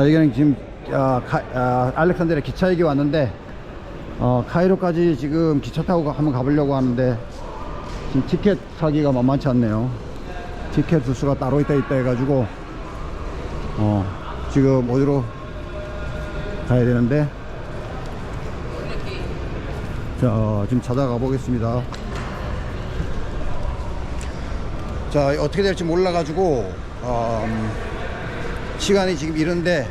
아, 여기는 지금 아, 카, 아, 알렉산드리아 기차역에 왔는데 어, 카이로까지 지금 기차 타고 가- 한번 가보려고 하는데 지금 티켓 사기가 만만치 않네요. 티켓 부스가 따로 있다 있다 해가지고 어, 지금 어디로 가야 되는데 자 어, 지금 찾아가 보겠습니다. 자 어떻게 될지 몰라가지고 어, 음, 시간이 지금 이런데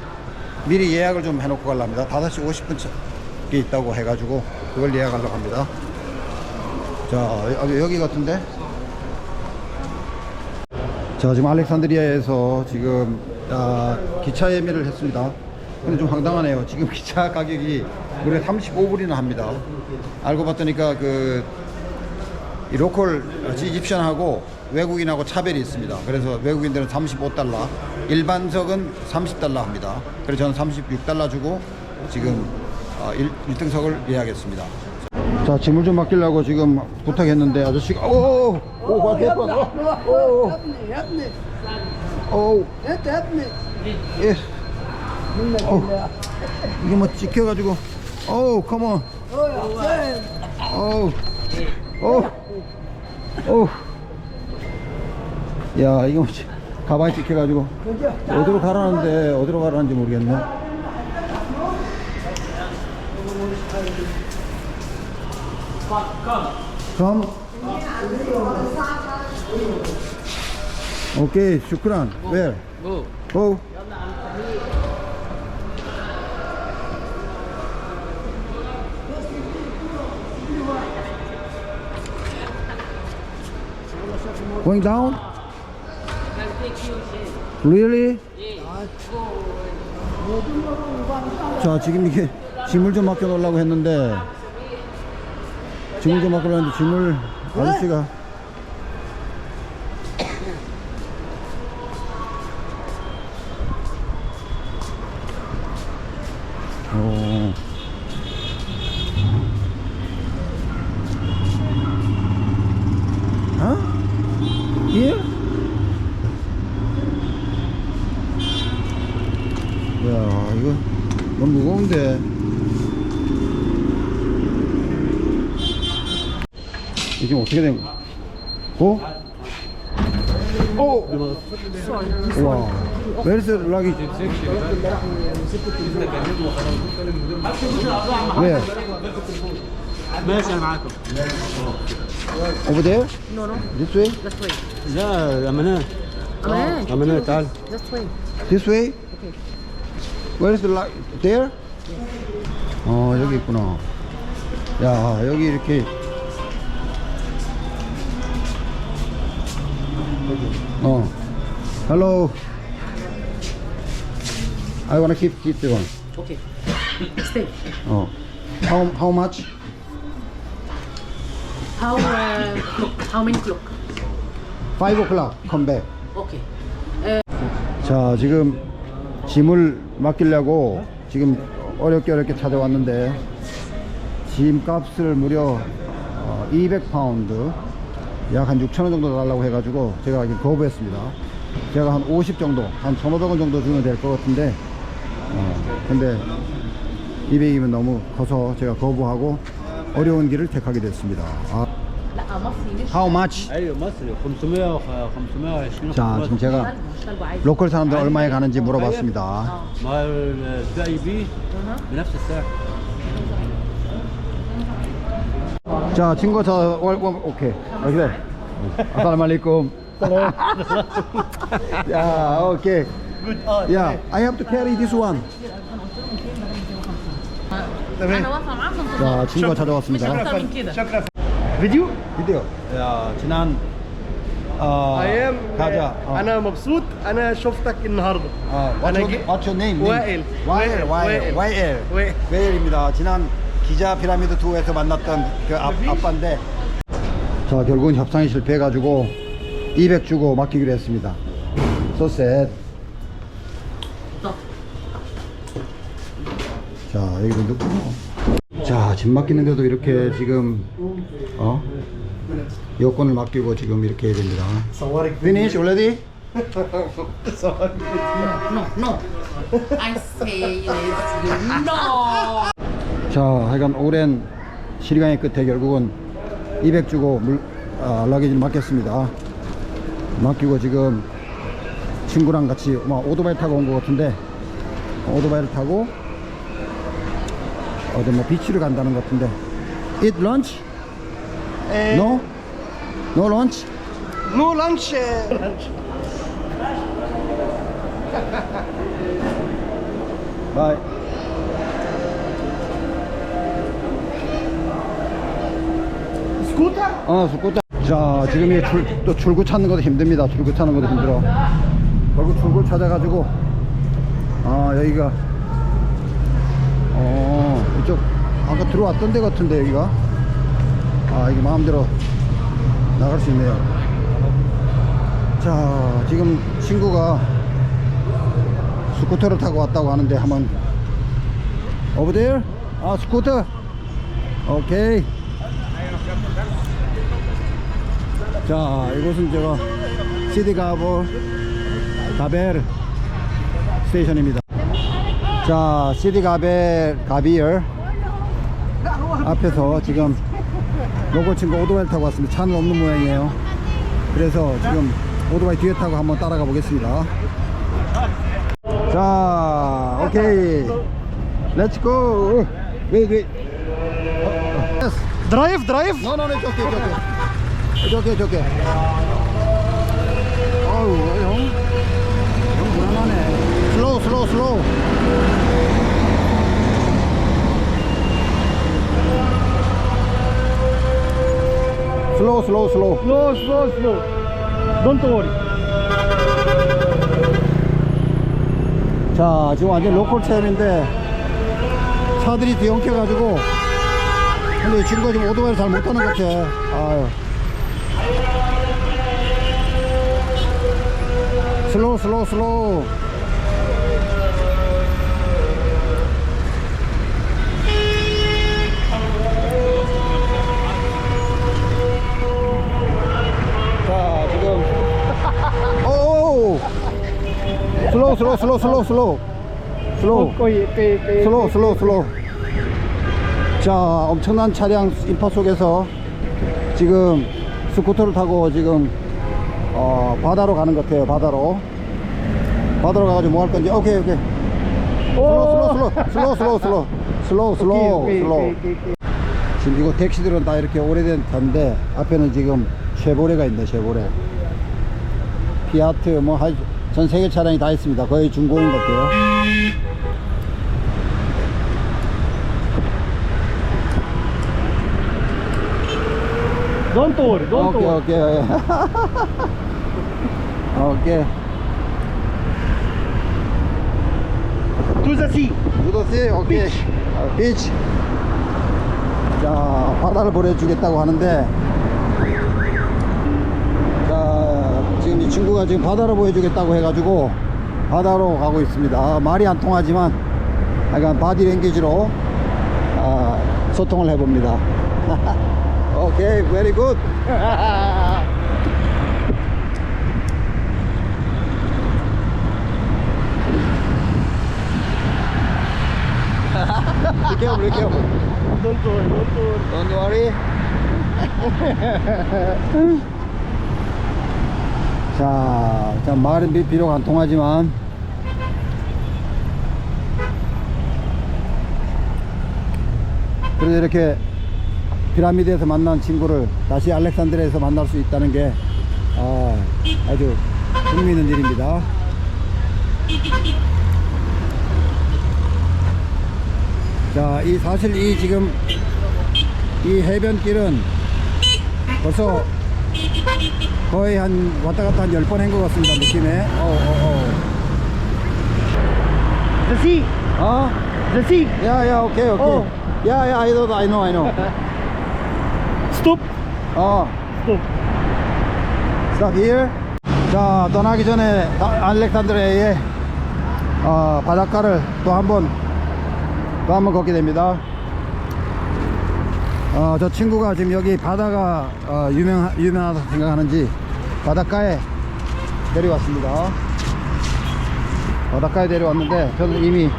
미리 예약을 좀 해놓고 가려합니다. 5시 50분에 있다고 해가지고 그걸 예약하려고 합니다. 자 여- 여기 같은데? 자 지금 알렉산드리아에서 지금 아, 기차 예매를 했습니다. 근데 좀 황당하네요. 지금 기차 가격이 무려 35불이나 합니다. 알고 봤더니까 그 이 로컬 어, 이집션하고 외국인하고 차별이 있습니다. 그래서 외국인들은 35달러, 일반석은 30달러 합니다. 그래서 저는 36달러 주고 지금 어, 1, 1등석을 예약했습니다. 자, 짐을 좀 맡기려고 지금 부탁했는데 아저씨가 오오오 오, 맞아 맞아. 오오. 오우. 예. 어우, 이게 뭐 찍혀가지고 어우 컴온 오. 오. 어우 오, 오, 야, 이거 뭐지? 가방에 찍혀가지고. 어디로 가라는데 어디로 가라는지 모르겠네. Come. 오케이, 슈크란. Where? Go. Going down? Really? 자 지금 이게 짐을 좀 맡겨 놓으려고 했는데 짐을 좀 맡겨 놓으려는데 짐을 아저씨가 어. 어? Here? 야 이거 너무 무거운데 이게 지금 어떻게 된 거야? 고? 오! 와 Where's the luggage? Where? ماشي انا معاكم Over there? No, no, This way? this way. لا امانات Aman, امانات تعال this way. This way? Okay. Where's the light? There? 어 여기 있구나. 야 여기 이렇게 어. Hello. I wanna keep keep the one. Okay. Stay. 어. How how much? How uh, how many clock? Five o'clock. Come back. Okay. 자 지금 짐을 맡기려고 지금 어렵게 어렵게 찾아왔는데 짐 값을 무려 200파운드 약 한 6천원 정도 달라고 해가지고 제가 거부했습니다. 제가 한 50 정도 한 1500원 정도 주면 될 것 같은데 어, 근데 200이면 너무 커서 제가 거부하고 어려운 길을 택하게 됐습니다. 아. How much? 자 지금 제가 로컬 사람들 얼마에 가는지 물어봤습니다. 어, 어. 어, 자, 친구 저 월, 월, 오케이. 오케이. 아살람 알레이쿰. 야, 오케이. 야, I have to carry this one. انا واقفه معاكم 자, 친구가 مش 찾아왔습니다. اكتر من كده فيديو 비디오. 야, 지난 어, ايام 가자. 어. انا مبسوط انا شفتك النهارده 어, what's, أنا your, جي- what's your name? 와일. 와일, 와일, 와일. 와일. 와일. 와일입니다. 지난 기자 피라미드 2에서 만났던 그 아, 아빠인데 자 결국은 협상이 실패해가지고 200 주고 맡기기로 했습니다 소셋 자 여기도 넣고 자집 맡기는데도 이렇게 지금 어 여권을 맡기고 지금 이렇게 해야 됩니다 Finish already? No, no, no. I say yes, you know. 자, 하여간 오랜 시리강의 끝에 결국은 200 주고 물, 아, 라게지를 맡겼습니다. 맡기고 지금 친구랑 같이 뭐 오토바이 타고 온 것 같은데 오토바이를 타고 어디 뭐 비치를 간다는 것 같은데 Eat lunch? Eh, No? No lunch? No lunch. eh, Scooter? 어, 스쿠터. 자, 지금 이 출, 또 출구 찾는 것도 힘듭니다. 출구 찾는 것도 힘들어. 결국 출구 찾아가지고, 아, 여기가, 어, 이쪽, 아까 들어왔던 데 같은데, 여기가. 아, 이게 마음대로 나갈 수 있네요. 자, 지금 친구가 스쿠터를 타고 왔다고 하는데, 한번, over there? 아, 스쿠터? 오케이. 자, 이곳은 제가 시디가보 가벨 스테이션입니다. 자, 시디가벨 가비얼 앞에서 지금 로컬 친구 오토바이 타고 왔습니다. 차는 없는 모양이에요. 그래서 지금 오토바이 뒤에 타고 한번 따라가 보겠습니다. 자, 오케이. 렛츠 고. 웨이 웨이. No, no, it's okay, it's okay. It's okay. 어우, 형. 형 불안하네. 슬로우, 슬로우, 슬로우. 슬로우, 슬로우, 슬로우. Slow, slow, slow. Don't worry. 자, 지금 완전 로컬 체험인데 차들이 뒤엉켜가지고 근데 이 친구가 지금 오토바이를 잘 못하는 것 같아. 아유. 슬로우, 슬로우, 슬로우. 자, 지금. 오! 슬로우, 슬로우, 슬로우, 슬로우, 슬로우. 슬로우. Okay, okay, okay. 슬로우 슬로우 슬로우 자 엄청난 차량 인파 속에서 지금 스쿠터를 타고 지금 어, 바다로 가는 것 같아요 바다로. 바다로 가가지고 뭐 할 건지. 오케이 오케이. 슬로우 슬로우 슬로우. 슬로우 슬로우 슬로우. 슬로우 슬로우. 지금 이거 택시들은 다 이렇게 오래된 차인데 앞에는 지금 쉐보레가 있네 쉐보레 피아트 뭐 전 세계 차량이 다 있습니다. 거의 중고인 것 같아요 Don't worry, don't 오케이 worry. 오케이 오케이 To the sea. 유도씨 오케이 어, 비치 자 바다를 보내주겠다고 하는데. 자 지금 이 친구가 지금 바다를 보여주겠다고 해가지고 바다로 가고 있습니다. 말이 안 통하지만 약간 바디 랭귀지로 아, 소통을 해봅니다 오케이 very good be careful be careful Don't worry, don't worry. Don't worry. 자, 자 말은 비- 비록 안 통하지만 그래도 이렇게 피라미드에서 만난 친구를 다시 알렉산드리아에서 만날 수 있다는 게 아, 아주 흥미있는 일입니다. 자, 이 사실 이 지금 이 해변길은 벌써 거의 한 왔다 갔다 한열번한 것 같습니다 느낌에 어, 어, The sea, 어. 어? the sea. 야야 오케이 오케이 어. 야야 I know I know I know 어 stop. stop here 자 떠나기 전에 아- 알렉산드리아의 어, 바닷가를 또 한번 또 한번 걷게 됩니다 어, 저 친구가 지금 여기 바다가 어, 유명, 유명하다 생각하는지 바닷가에 내려왔습니다 바닷가에 내려왔는데 저는 이미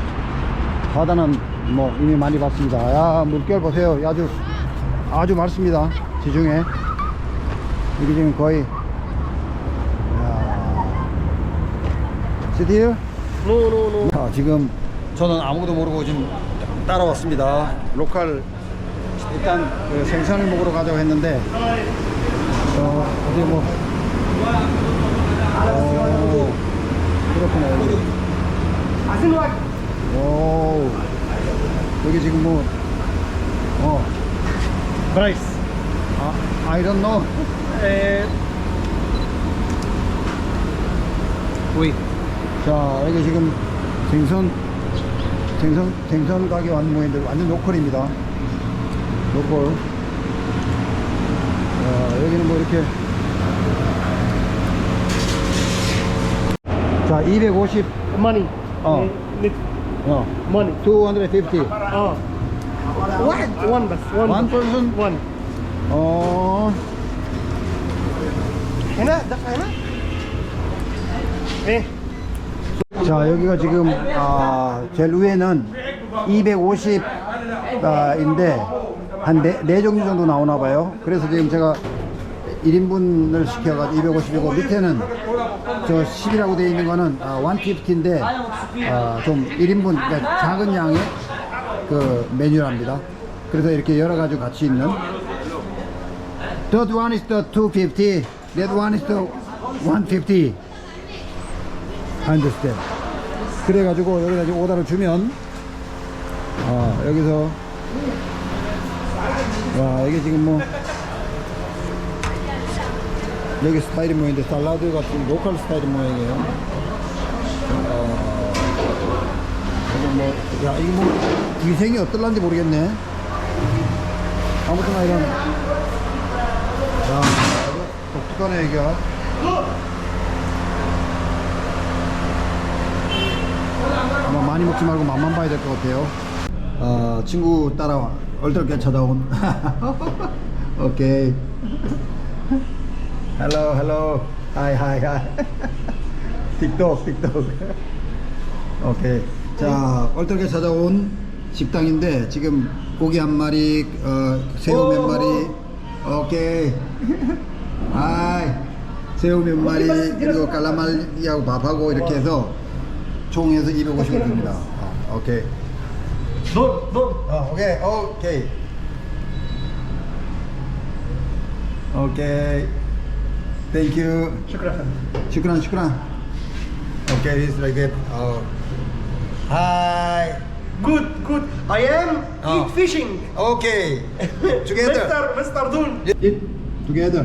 바다는 뭐 이미 많이 봤습니다. 야 물결 보세요. 아주 아주 많습니다. 지중해 이게 지금 거의 시티요? 노노노 자, 지금 저는 아무도 모르고 지금 따라왔습니다. 로컬 일단 그 생선을 먹으러 가자고 했는데 어, 어디 뭐 오, 그렇구나 여기. 오, 여기 지금 뭐 어, 브라이스 아, I don't know. 에... 오이. 자, 여기 지금 생선, 생선, 생선 가게 왔는 모양인데 완전 로컬입니다. 로컬. 자, 여기는 뭐 이렇게. 자, 250. Money. 어. Need 어. money. 250. 어. What? One bus. One, One person? One. 자 여기가 지금 아, 제일 위에는 250인데 아, 한네 네 종류 정도 나오나 봐요. 그래서 지금 제가 1인분을 시켜가지고 250이고 밑에는 저 10이라고 되어 있는 거는 아, 150인데 아, 좀 1인분 그러니까 작은 양의 그 메뉴랍니다. 그래서 이렇게 여러 가지 같이 있는 That one is the 250, that one is the 150. understand. 그래가지고 여기다 지금 오다를 주면 아 여기서 와 이게 지금 뭐 여기 스타일이 모양인데 살라드 같은 로컬 스타일 모양이에요. 어, 뭐, 야, 이거 뭐, 위생이 어떨란지 모르겠네. 아무튼 이런, 야, 독특하네, 이게. 아마 많이 먹지 말고 맛만 봐야 될 것 같아요. 어, 친구 따라 얼떨결에 찾아온. 오케이. 하이 하이. 틱톡 틱톡. 오케이. 자, 얼떨결에 찾아온 식당인데 지금 고기 한 마리, 어, 새우 몇 마리. 오케이. 아이, 새우 몇 마리, 그리고 깔라말리하고 밥하고 이렇게 해서 총 해서 250원 줍니다. 아, 오케이. 돈, 돈. 어, 오케이, 오케이. 오케이. 땡큐. 슈크란. 슈크란, 슈크란. 오케이, this 하이. Good, good. I am oh. eat fishing. Okay. Together. Mr. Mr. Dun. Eat together.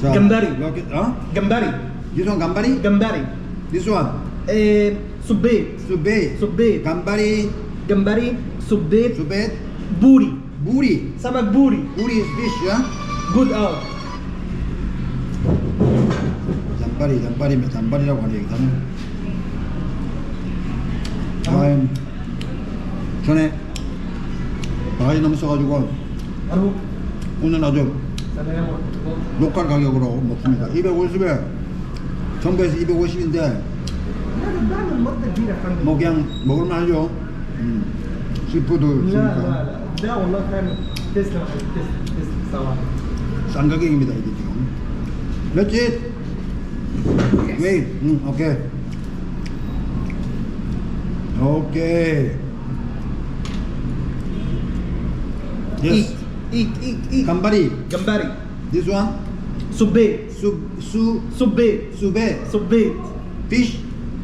So, gambari. Look it, huh? Gambari. You know gambari? Gambari. This one? Eh, uh, subbet. Subbet. Subbet. Gambari. Gambari. Subbet. Subbet. Buri. Buri. Samak buri. Buri is fish, yeah? Good out. 단발이 단발이면 단발이라고 하는 얘기다는 아 전에 나이 너무 써가지고 오늘 아주 녹갈 가격으로 먹습니다. 250에 정부에서 250인데 뭐 그냥 먹을만 하죠. 음. 시푸드 있으니까. 싼 가격입니다 이게 지금. 렛츠 Wait. Mm, okay. Okay. Yes. Eat, eat, eat, eat. Gambari. Gambari. This one? Subbe. Sub, su, Subbe. Sube. Subbe. Fish.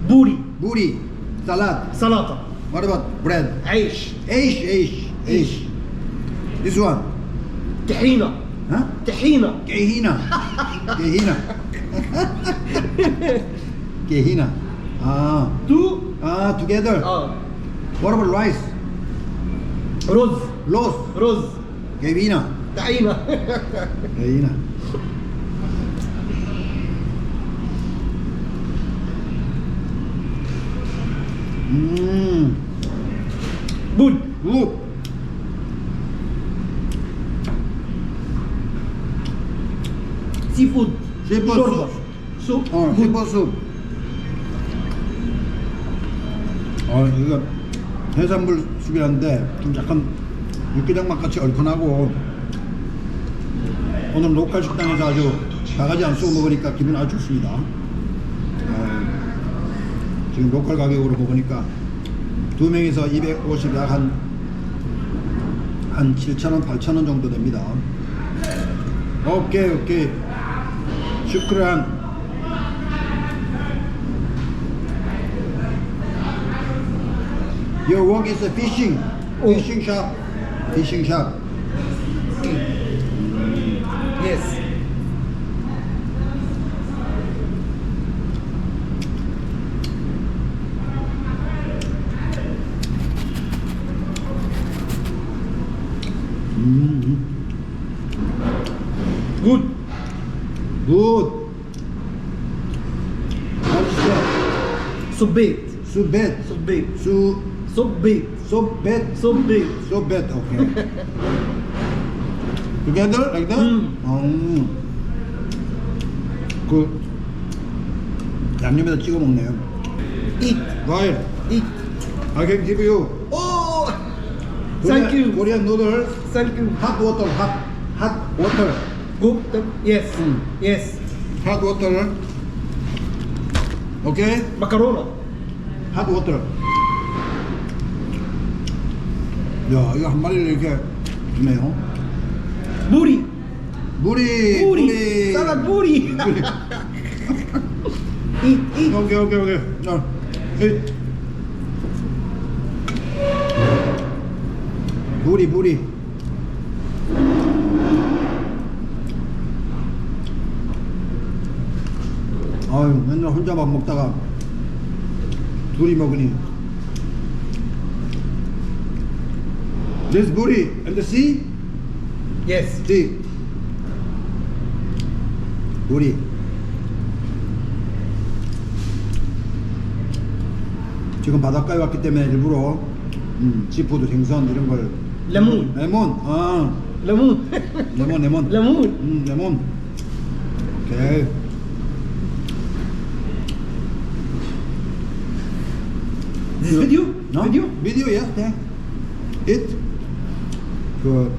Buri. Buri. Salad. Salata. What about bread? Aish. Aish, aish, aish. This one? Tahina. Huh? Tahina. Tahina. Tahina. Gehina. Ah. تو Ah, together. اه What about rice? رز Los. رز Gehina. طحينه Gehina. Mmm. بود Good. Soup. 어, 햄버스. 어, 이거 해산물 수비라는데 좀 약간 육개장 맛 같이 얼큰하고 오늘 로컬 식당에서 아주 바가지 안 쓰고 먹으니까 기분 아주 좋습니다. 어, 지금 로컬 가격으로 먹으니까 두 명이서 250, 약 한 한 7,000원, 8,000원 정도 됩니다. 오케이, 오케이. شكرا Your work is a fishing. Oh. Fishing shop. Fishing shop. Yes. Subit. Subet. Subit. Su, Subit. subet. Subit. Subet. Okay. Together like that? Mm. 음. 그 양념에다 찍어 먹네요. Eat. Right. Eat. I can give you. Oh. Thank you. Korean noodle, Thank you. hot water, hot, hot water, Good. Yes. Mm. Yes. hot water. Okay, Macaroni. Hot water. 야, 이거 한 마리를 이렇게 주네요. Buri. 물이, Buri. Salad buri. eat. Eat. 오케이, 오케이, 오케이. 자, 이. 물이, 물이. 아유, 맨날 혼자만 먹다가 둘이 먹으니. This booty and the sea? Yes. sea. booty. 지금 바닷가에 왔기 때문에 일부러 음, 시푸드 생선 이런 걸 Lemon. 레몬 아 Lemon. 레몬 레몬 Lemon. 음 레몬 오케이 This video? No? Video? Video, yes, yeah. It. 그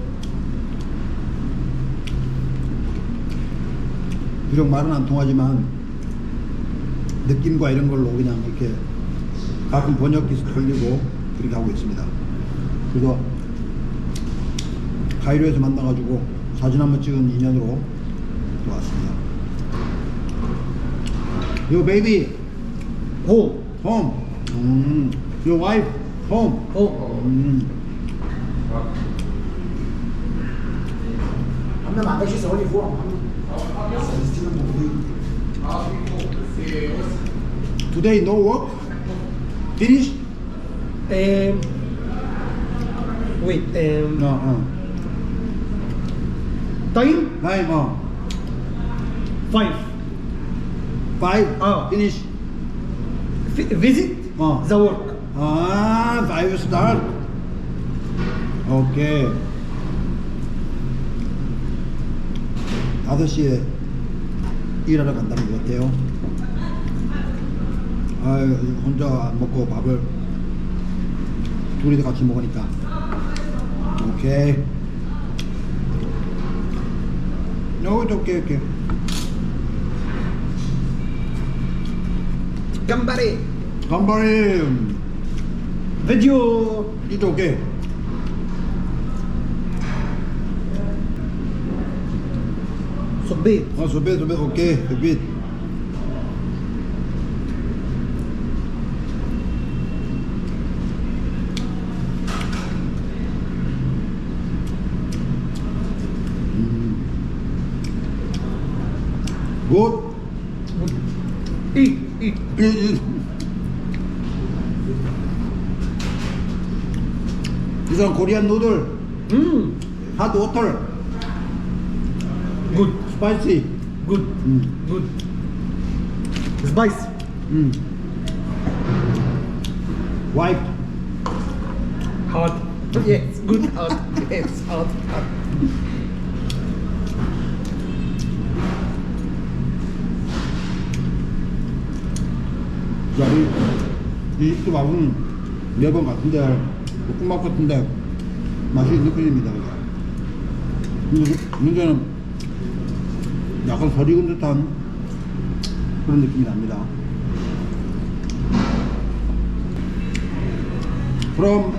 비록 말은 안 통하지만 느낌과 이런 걸로 그냥 이렇게 가끔 번역기서 돌리고 그렇게 하고 있습니다. 그래서 카이로에서 만나가지고 사진 한번 찍은 인연으로 들어왔습니다. Your baby Home. home. 음, your wife home. Home. 음. Today no work? Finish? Um, wait. Um, No, uh. Time? Nine, uh. Five. Five? Ah. Finish? F- visit? Ah. The work. 아, five start. 오케이. 다섯 시에 일하러 간다는 것 같아요. 아유, 혼자 안 먹고 밥을 둘이서 같이 먹으니까. 오케이. No, it's okay, okay. Gambare. 간발이 Video. it's okay. Subit. 어, 소배, 소배, 오케이, 소배. 굿. Eat. Eat. 이, 이. 이건 코리안 누들, Mm. 핫 워터, Good. 스파이시. Good. 음, Good. Spice. 음. 와이프. Hot. Yes. Good. Hot. Yes. Hot. Hot. 자, 이, 이 집도 맛은 매번 같은데, 볶음밥 같은데, 맛이 느껴집니다. 근데 문제는 약간 설익은 듯한 그런 느낌이 납니다. From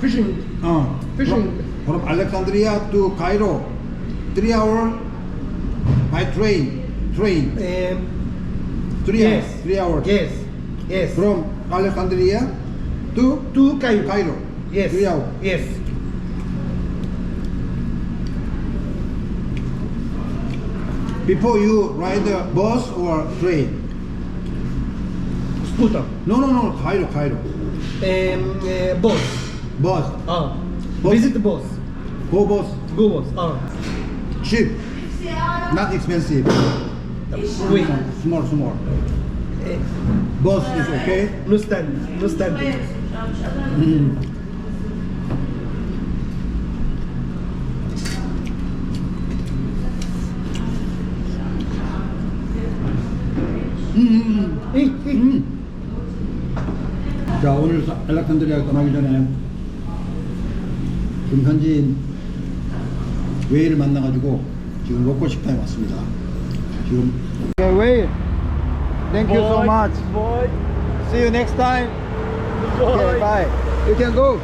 Fishing. uh, Fishing. from, from Alexandria to Cairo, three hours by train. Train, Um, three yes. hours. Three hours. Yes. Yes. From Alexandria to to Cairo. Cairo. Yes. Three hours. Yes. Before you ride the bus or train? Scooter. No, no, no. Cairo, Cairo. Um, uh, boss. Bus. Ah. Boss. Visit the bus. Go bus. Go bus. Ah. Cheap. Not expensive. Wait. Small, small. Eh, Bus is okay. no stand. No standing. Mm. 자 오늘 사- 알렉산드리아 떠나기 전에 금산지인 웨이를 만나가지고 지금 로컬 식당에 왔습니다. 지금 okay, 웨이, thank you so much. Boy. See you next time. Okay, bye. You can go.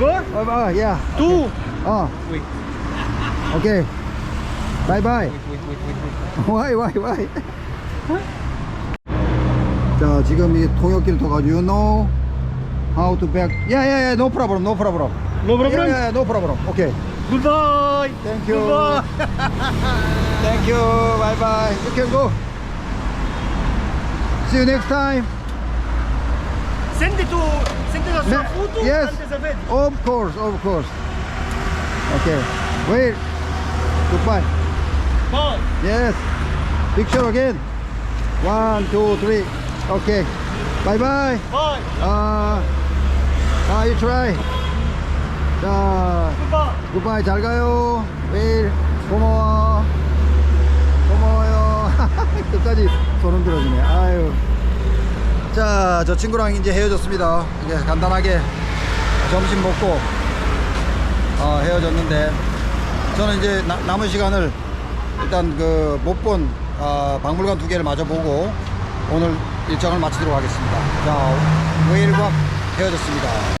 Go. Bye bye. Yeah. Two. 어. Wait. Okay. Bye bye. Wait, wait, wait, wait. Why why why? 자 지금 이 통역기를 타가지고 you know how to back. Yeah yeah yeah. No problem. No problem. No problem? Yeah, yeah, yeah, no problem. Okay. Goodbye. Thank you. Goodbye. Thank you. Bye bye. You can go. See you next time. Send it to send it to photo yes. Of course, of course. Okay. Wait. Goodbye. Bye. Yes. Picture again. One, two, three. Okay. Bye bye. Bye. 아, 아, you try. 자, Goodbye. 굿바이 잘 가요. 매일 고마워. 고마워요. 끝까지 소름 들어주네. 아유. 자, 저 친구랑 이제 헤어졌습니다. 이제 간단하게 점심 먹고 어, 헤어졌는데 저는 이제 나- 남은 시간을 일단 그 못본 어, 박물관 두 개를 마저 보고 오늘 일정을 마치도록 하겠습니다. 자, 웨일과 헤어졌습니다.